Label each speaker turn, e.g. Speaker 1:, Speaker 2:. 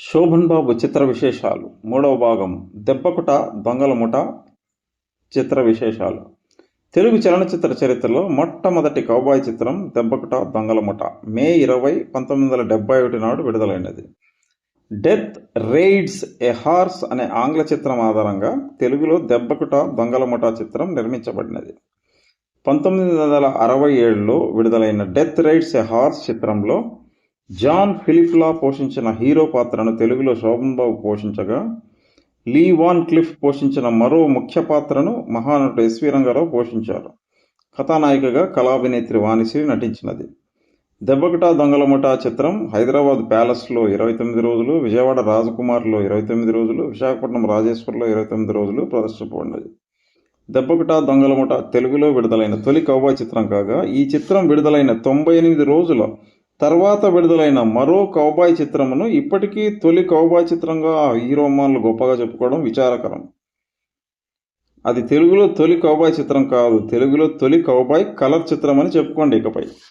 Speaker 1: శోభన్ బాబు చిత్ర విశేషాలు. మూడవ భాగం. దెబ్బకుట దొంగల ముఠ చిత్ర విశేషాలు. తెలుగు చలనచిత్ర చరిత్రలో మొట్టమొదటి కౌబాయ్ చిత్రం దెబ్బకుట దొంగల ముఠ. మే ఇరవై పంతొమ్మిది వందల డెబ్బై ఒకటి నాడు విడుదలైనది. డెత్ రైడ్స్ ఎ హార్స్ అనే ఆంగ్ల చిత్రం ఆధారంగా తెలుగులో దెబ్బకుట దొంగల ముఠ చిత్రం నిర్మించబడినది. పంతొమ్మిది వందల అరవై ఏడులో విడుదలైన డెత్ రైడ్స్ ఎ హార్స్ చిత్రంలో జాన్ ఫిలిప్లా పోషించిన హీరో పాత్రను తెలుగులో శోభన్ బాబు పోషించగా లీ వాన్ క్లిఫ్ పోషించిన మరో ముఖ్య పాత్రను మహానటుడు ఎస్వి రంగారావు పోషించారు. కథానాయికగా కళాభినేత్రి వాణిశ్రీ నటించినది. దెబ్బకటా దొంగల ముఠా చిత్రం హైదరాబాద్ ప్యాలెస్లో ఇరవై తొమ్మిది రోజులు విజయవాడ రాజకుమార్లో ఇరవై తొమ్మిది రోజులు విశాఖపట్నం రాజేశ్వర్లో ఇరవై తొమ్మిది రోజులు ప్రదర్శించబడినది దెబ్బకటా దొంగల తెలుగులో విడుదలైన తొలి కౌబాయ్ చిత్రం కాగా ఈ చిత్రం విడుదలైన తొంభై ఎనిమిది రోజుల తర్వాత విడుదలైన మరో కౌబాయ్ చిత్రమును ఇప్పటికీ తొలి కౌబాయ్ చిత్రంగా ఆ హీరోమాన్లు గొప్పగా చెప్పుకోవడం విచారకరం. అది తెలుగులో తొలి కౌబాయ్ చిత్రం కాదు తెలుగులో తొలి కౌబాయ్ కలర్ చిత్రం అని చెప్పుకోండి ఇకపై.